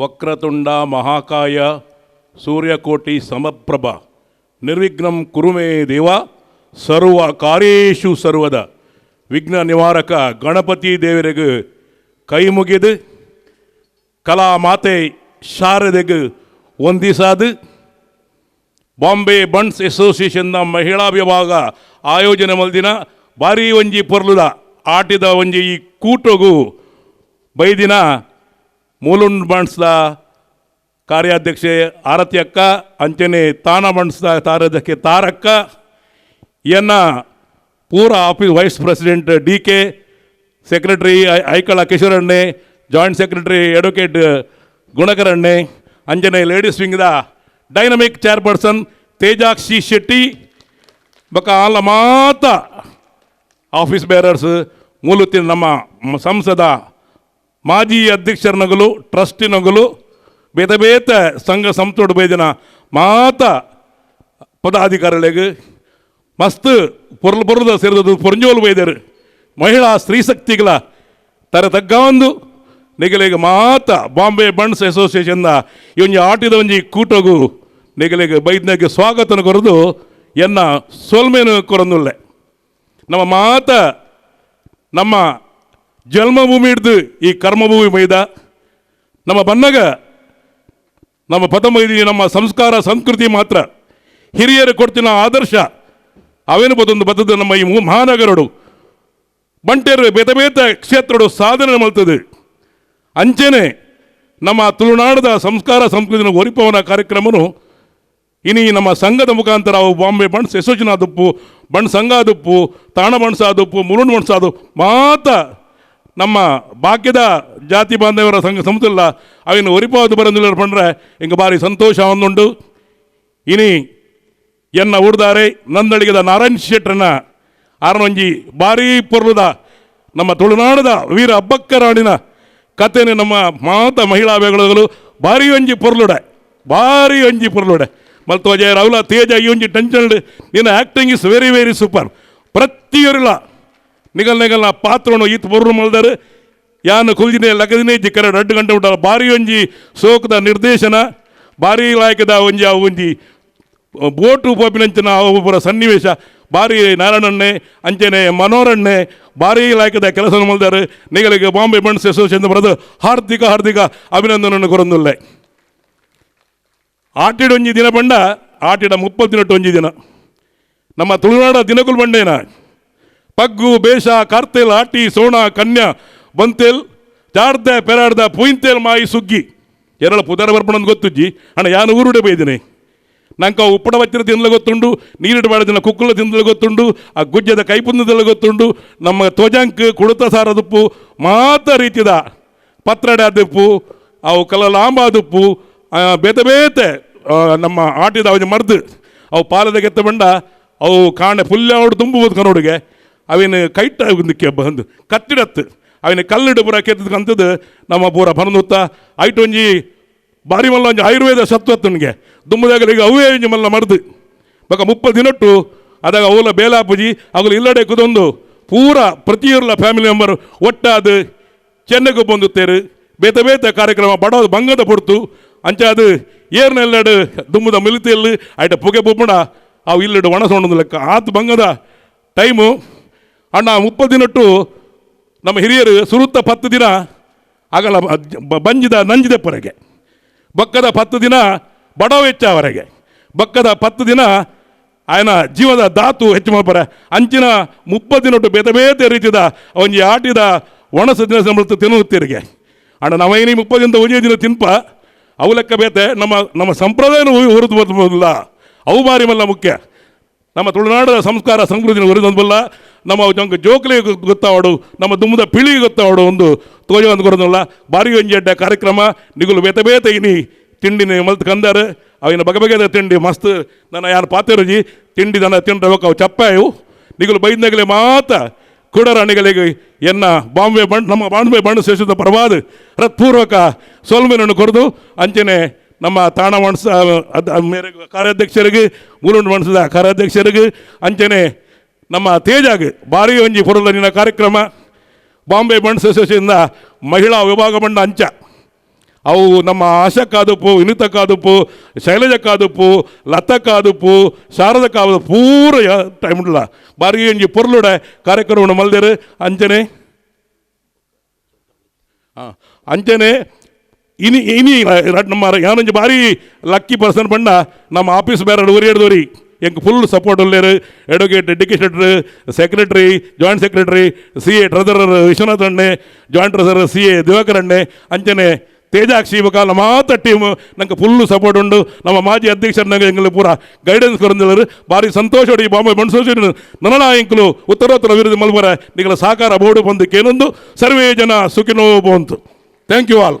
ವಕ್ರತುಂಡ ಮಹಾಕಾಯ ಸೂರ್ಯಕೋಟಿ ಸಮಪ್ರಭ. ನಿರ್ವಿಘ್ನಂ ಕುರುಮೇ ದೇವ ಸರ್ವ ಕಾರ್ಯೇಶು ಸರ್ವದ. ವಿಘ್ನ ನಿವಾರಕ ಗಣಪತಿ ದೇವರಿಗೆ ಕೈ ಮುಗಿದು ಕಲಾ ಮಾತೆ ಶಾರದೆಗೆ ವಂದಿಸಾದು. ಬಾಂಬೆ ಬಂಡ್ಸ್ ಅಸೋಸಿಯೇಷನ್ನ ಮಹಿಳಾ ವಿಭಾಗ ಆಯೋಜನೆ ಮಲ್ದಿನ ಬಾರಿ ಒಂಜಿ ಪೊರ್ಲುದ ಆಟಿದ ಒಂಜಿ ಈ ಕೂಟಗು ಬೈದಿನ ಮೂಲುಂಡ್ ಬಣ್ಸ್ದ ಕಾರ್ಯಾಧ್ಯಕ್ಷೆ ಆರತಿ ಅಕ್ಕ, ಅಂಚನೆ ತಾನ ಬಣ್ಸ್ದ ಕಾರ್ಯಾಧ್ಯಕ್ಷೆ ತಾರಕ್ಕ, ಎನ್ನ ಪೂರ office vice president D K, secretary Aikala ಕಿಶೋರಣ್ಣೆ, joint secretary advocate ಗುಣಕರಣ್ಣೆ, ಅಂಜನೆ ಲೇಡೀಸ್ ವಿಂಗ್ದ ಡೈನಮಿಕ್ ಚೇರ್ಪರ್ಸನ್ ತೇಜಾಕ್ಷಿ ಶೆಟ್ಟಿ, ಬಕ ಆಲ ಮಾತ ಆಫೀಸ್ ಬೇರರ್ಸ್ ಮೂಲತಿನ ನಮ್ಮ ಸಂಸದ ಮಾಜಿ ಅಧ್ಯಕ್ಷರನಗಲು ಟ್ರಸ್ಟಿನಗಲು ಬೇತ ಬೇತ ಸಂಘ ಸಂತೋಡ ಬೇಜನ ಮಾತ ಪದಾಧಿಕಾರಿಗಳಿಗೆ ಮಸ್ತ್ ಪೊರ್ಲು ಪೊರ್ದ ಸೇರಿದ ಪೊರಂಜೋಲು ಬೈದರು ಮಹಿಳಾ ಸ್ತ್ರೀಶಕ್ತಿಗಳ ಶಕ್ತಿಗಳ ತಗ್ಗ ಒಂದು ನಿಗಲಿಗೆ ಮಾತ ಬಾಂಬೆ ಬಂಡ್ಸ್ ಅಸೋಸಿಯೇಷನ್ನ ಈ ಒಂಜಿ ಆಟಿದ ಒಂಜಿ ಕೂಟಗು ನಿಗಲಿಗೆ ಬೈದ್ನಾಗೆ ಸ್ವಾಗತನ ಕೊರದು ಎನ್ನ ಸೋಲ್ಮೇನು ಕೊರಂದುಲ್ಲೆ ನಮ್ಮ ಮಾತ ನಮ್ಮ ಜನ್ಮಭೂಮಿ ಹಿಡ್ದು ಈ ಕರ್ಮಭೂಮಿ ಮೈದ. ನಮ್ಮ ಬನ್ನಗ, ನಮ್ಮ ಪದಮೈದಿ, ನಮ್ಮ ಸಂಸ್ಕಾರ, ಸಂಸ್ಕೃತಿ ಮಾತ್ರ. ಹಿರಿಯರು ಕೊಡ್ತಿನ ಆದರ್ಶ ಅವೇನು ಬದೊಂದು ಬದದು ನಮ್ಮ ಈ ಮಹಾನಗರಡು. ಬಂಟೇರು ಬೇತ ಬೇತ ಕ್ಷೇತ್ರಡು ಸಾಧನೆ ಮಾಡ್ತದೆ ಅಂಚೆನೆ ನಮ್ಮ ತುಳುನಾಡದ ಸಂಸ್ಕಾರ, ಸಂಸ್ಕೃತಿನ ಒರಿಪವನ ಕಾರ್ಯಕ್ರಮನು ಇನಿ ನಮ್ಮ ಸಂಘದ ಮುಖಾಂತರ ಅವು ಬಾಂಬೆ ಬಣ್ಸ್ ದುಪ್ಪು ಬಣ್ ಸಂಘ ದುಪ್ಪು, ತಾಣ ಬಣ್ಸಾದುಪ್ಪು ಮುರುಣ್ ಬಣ್ಸಾದು ಮಾತ ನಮ್ಮ ಭಾಗ್ಯದ ಜಾತಿ ಬಾಂಧವರ ಸಂಘ ಸಂಸ್ಥೆಲ್ಲ ಅವಿನ ಒರಿಪಾದು ಬರಂದಿಲ್ಲ ಪಂಡ್ರೆ ಹಿಂಗೆ ಭಾರಿ ಸಂತೋಷ ಒಂದುಂಡು ಇನಿ ಎನ್ನ ಉಡ್ದಾರೆ ನಂದಡಿಗದ ನಾರಾಯಣ್ ಶೆಟ್ರನ್ನ ಆರನೊಂಜಿ ಭಾರಿ ಪೊರ್ಲದ, ನಮ್ಮ ತುಳುನಾಡದ ವೀರ ಅಬ್ಬಕ್ಕರಾಣಿನ ಕಥೆನೆ ನಮ್ಮ ಮಾತ ಮಹಿಳಾ ಬೇಗಳು ಭಾರಿ ಒಂಜಿ ಪೊರ್ಲುಡೆ, ಭಾರಿ ಒಂಜಿ ಪೊರ್ಲುಡೆ. ಮತ್ತು ಅಜಯ್ ರಾಹುಲ, ತೇಜ, ಈ ಒಂಜಿ ಟೆನ್ಷನ್ ನಿನ್ನ acting is very very super ಪ್ರತಿಯೊರಿಲ್ಲ. ನಿಗಲ್ ನಿಗಲ್ ನಾ ಪಾತ್ರನು ಈತ್ ಬೊರ್ರು ಮಲ್ದರು. ಯಾನ ಕುಲ್ಜಿನೇ ಲಗದಿನೇ ಜಿಕ್ಕರ ರಡ್ಡು ಗಂಟೆ ಉಂಟಲ್ಲ ಬಾರಿ ಒಂಜಿ ಸೋಕದ ನಿರ್ದೇಶನ, ಭಾರಿ ಲಾಯಕದ ಒಂಜಿ ಆ ಒಂಜಿ, ಬೋಟು ಪೋಪಿನಂಚಿನ ಒಬ್ಬರ ಸನ್ನಿವೇಶ. ಭಾರಿ ನಾರಾಯಣಣ್ಣೆ ಅಂಚನೆ ಮನೋರಣ್ಣೆ ಭಾರಿ ಲಾಯಕದ ಕೆಲಸ ಮಲ್ದಾರು. ನಿಗಲಿಗೆ ಬಾಂಬೆ ಬಣ್ಸ್ ಅಸೋಸಿಯೇಷನ್ ಬರೋದು ಹಾರ್ದಿಕ ಹಾರ್ದಿಕ ಅಭಿನಂದನನ್ನು ಕೊರೊಂದುಲ್ಲೆ. ಆಟಿಡ ಒಂಜಿ ದಿನ ಬಂಡ, ಆಟಿಡ ಮುಪ್ಪತ್ತು ದಿನಟ್ಟು ಒಂಜಿ ದಿನ. ನಮ್ಮ ತುಳುನಾಡ ದಿನಕುಲ್ ಬಂಡೇನ? ಪಗ್ಗು ಬೇಷ ಕಾರ್ತೆಲ್ ಆಟಿ ಸೋಣ ಕನ್ಯಾ ಬಂತೇಲ್ ಜಾಡ್ದ ಪೆರಾಡ್ದ ಪುಯಿಂತೇಲ್ ಮಾಯಿ ಸುಗ್ಗಿ. ಎರಳ ಪುದರ ಬರ್ಪಣಂದು ಗೊತ್ತುಜ್ಜಿ. ಅಣ್ಣ ಯಾನು ಊರುಡೆ ಬೈದಿನಿ? ನಂಗೆ ಉಪ್ಪಡ ವಚ್ಚರ ತಿನ್ನಲು ಗೊತ್ತುಂಡು ನೀರಿಡು ಬಾಡದಿನ ಕುಕ್ಕುಲ ತಿನ್ನಲು ಗೊತ್ತುಂಡು ಆ ಗುಜ್ಜದ ಕೈಪುಂದದಲ್ಲಿ ಗೊತ್ತುಂಡು ನಮ್ಮ ತ್ವಜಂಕ್ ಕುಳಿತ ಸಾರದುಪ್ಪು ಮಾತ ರೀತಿದ ಪತ್ರಡೆ ಅದುಪ್ಪು ಅವು ಕಲ ಲಾಂಬ ಆದುಪ್ಪು ಆ, ಬೇತೆ ಬೇತೆ ನಮ್ಮ ಆಟಿದ ಅವನ ಮರ್ದು ಅವು ಪಾಲದ ಗೆತ್ತ ಬಂಡ ಅವು ಕಾಣೆ ಫುಲ್ ಅವಡು ತುಂಬುವುದು ಕನ್ನಡಿಗೆ. ಅವಿನ ಕೈಟ ಬಂದು ಕತ್ತಿಡತ್ತು. ಅವಿನ ಕಲ್ಲಿಡು ಪೂರ ಕೆತ್ತದ ಕಂತದ್ದು ನಮ್ಮ ಪೂರ ಬರನುತ್ತ ಐಟು ಒಂಜಿ ಬಾರಿ ಮಲ್ಲ ಒಂಜಿ ಆಯುರ್ವೇದ ಸತ್ವತ್ತನಿಗೆ ದುಮ್ಮದಾಗಲಿಗೆ ಅವೇ ಒಂಜಿ ಮಲ್ಲ ಮರ್ದು ಬಕ ಮುಪ್ಪ ದಿನಟ್ಟು ಅದಾಗ ಅವಲ ಬೇಲಾಪುಜಿ ಅವಲು ಇಲ್ಲಡೆ ಕುದೊಂದು ಪೂರ ಪ್ರತಿಯೊರ್ಲ ಫ್ಯಾಮಿಲಿ ಮೆಂಬರ್ ಒಟ್ಟಾದು ಚೆನ್ನೈಗೆ ಬಂದುತ್ತೇರು. ಬೇತ ಬೇತ ಕಾರ್ಯಕ್ರಮ ಬಡೋದು ಬಂಗದ ಪೊಡ್ತು. ಅಂಚಾದು ಏರ್ನೆಲ್ಲಡು ದುಮ್ಮದ ಮಿಲಿತೆಯಲ್ಲಿ ಆಯ್ತು ಪುಗೆ ಪುಪ್ಪಣ, ಅವು ಇಲ್ಲಡು ಒಣಸೊಂಡು ಲೆಕ್ಕ. ಆತು ಬಂಗದ ಟೈಮು ಅಣ್ಣ, ಮುಪ್ಪತ್ತು ದಿನಟ್ಟು ನಮ್ಮ ಹಿರಿಯರು ಸುರುತ್ತ ಪತ್ತು ದಿನ ಬ- ಬಂಜಿದ ನಂಜಿದೆಪ್ಪರೆಗೆ ಬಕ್ಕದ ಪತ್ತು ದಿನ ಬಡವ ಹೆಚ್ಚವರೆಗೆ ಬಕ್ಕದ ಪತ್ತು ದಿನ ಆಯನ ಜೀವದ ಧಾತು ಹೆಚ್ಚು ಮಾಡ್ಬಾರ ಅಂಚಿನ ಮುಪ್ಪತ್ತು ದಿನಟ್ಟು ಬೇತೆ ಬೇತೆ ರೀತಿದ ಅವನಿಗೆ ಆಟಿದ ಒಣಸ ದಿನ ಸಂಬಳ ತಿನ್ನುತ್ತೀರಿಗೆ ಅಣ್ಣ ನಾವೇನಿ ಮುಪ್ಪತ್ತು ದಿನದ ಒಂಜೇ ದಿನ ತಿನ್ಪ, ಅವು ಲೆಕ್ಕ ಬೇತೆ. ನಮ್ಮ ನಮ್ಮ ಸಂಪ್ರದಾಯನ ಹೊರತು ಬರ್ಬೋದಿಲ್ಲ ಅವು ಬಾರಿ ಮಲ್ಲ ಮುಖ್ಯ. ನಮ್ಮ ತುಳುನಾಡು ಸಂಸ್ಕಾರ ಸಂಸ್ಕೃತಿನ ಒರಿದೊಂದಲ್ಲ, ನಮ್ಮ ಜಂಗ ಜೋಕಲಿ ಗೊತ್ತಾವಡು, ನಮ್ಮ ದುಮ್ಮದ ಪಿಳಿಗೆ ಗೊತ್ತಾವಡು ಒಂದು ತೋಜ ಒಂದು ಕೊರೋದಲ್ಲ ಬಾರಿ ಒಂಜಿ ಅಡ್ಡ ಕಾರ್ಯಕ್ರಮ, ನಿಗುಲು ಬೇತ ಬೇತ ಇನಿ ತಿಂಡಿನ ಮಲ್ತ್ ಕಂದಾರು, ಅವಿನ ಬಗೆ ಬಗೆದ ತಿಂಡಿ ಮಸ್ತ್. ನನ್ನ ಯಾರು ಪಾತೆರುಜಿ, ತಿಂಡಿ ನನ್ನ ತಿಂಡ್ರೆ ಅವು ಚಪ್ಪಾಯು. ನಿಗುಲು ಬೈದ್ನಾಗಲೇ ಮಾತ ಕುಡರಾಣಿಗಳಿಗೆ ಎನ್ನ ಬಾಂಬೆ ಬಣ್ಣ ನಮ್ಮ ಬಾಂಬೆ ಬಣ್ಣ ಸೇರಿಸಿದ ಪರವಾದ ಹೃತ್ಪೂರ್ವಕ ಸೋಲ್ಮೆನನ್ನು ಕೊರೆದು, ಅಂಚನೆ ನಮ್ಮ ತಾಣ ಮಣಸ ಕಾರ್ಯಾಧ್ಯಕ್ಷರಿಗೆ ಮೂಲುಂಡು ಮಣಸದ ಕಾರ್ಯಾಧ್ಯಕ್ಷರಿಗೆ ಅಂಚನೆ ನಮ್ಮ ತೇಜಾಗ್ ಭಾರಿ ಒಂಜಿ ಪುರದಲ್ಲಿನ ಕಾರ್ಯಕ್ರಮ. ಬಾಂಬೆ ಮಣಸ ಮಹಿಳಾ ವಿಭಾಗ ಮಂಡ ಅಂಚ. ಅವು ನಮ್ಮ ಆಶಾ ಕಾದುಪು ವಿನಿತ ಕಾದುಪು ಶೈಲಜ ಕಾದುಪು ಲತಾ ಕಾದುಪು ಶಾರದ ಕಾದು ಪೂರ ಟೈಮ್ ಇಲ್ಲ ಬಾರಿ ಒಂಜಿ ಪೊರ್ಲುಡೆ ಕಾರ್ಯಕ್ರಮ ಮಲ್ದೇರು ಅಂಚನೆ. ಆ, ಅಂಚನೆ ಇನಿ ಇನಿ ರ- ನಮ್ಮ ಯಾನೊಂಜಿ ಬಾರಿ ಲಕ್ಕಿ ಪರ್ಸನ್ ಪಂಡ ನಮ್ಮ ಆಫೀಸ್ ಬೇರೆ ಒರಿಯಡ್ದೋರಿ ಎಂಕ್ full support ಉಳ್ಳೇರು advocate education secretary joint secretary C A treasurer Vishwanath ಅಣ್ಣೆ joint treasurer C A Diwakar ಅಣ್ಣೆ ಅಂಚನೆ ತೇಜಾಕ್ಷಿ ಕಾಲ ಮಾತ್ರ ಟೀಮ್ ನಂಗೆ ಫುಲ್ ಸಪೋರ್ಟ್ ಉಂಡು ನಮ್ಮ ಮಾಜಿ ಅಧ್ಯಕ್ಷರು ನಂಗೆ ಎಂಗ್ಲು ಪೂರ ಗೈಡೆನ್ಸ್ ಕೊರಂದಿಲ್ಲರು ಭಾರಿ ಸಂತೋಷ ಈ ಬಾಂಬೆ ಮನ್ಸೋಷ ನನ್ನ ಎಂಕ್ಲು ಉತ್ತರೋತ್ತರ ವಿರುದ್ಧ ಮಲ್ಬರ ನಿಗಳ ಸಾಕಾರ ಬೋರ್ಡು ಬಂದು ಕೇನೊಂದು ಸರ್ವೇ ಜನ ಸುಖಿನೋ ಬಂತು ಥ್ಯಾಂಕ್ ಯು ಆಲ್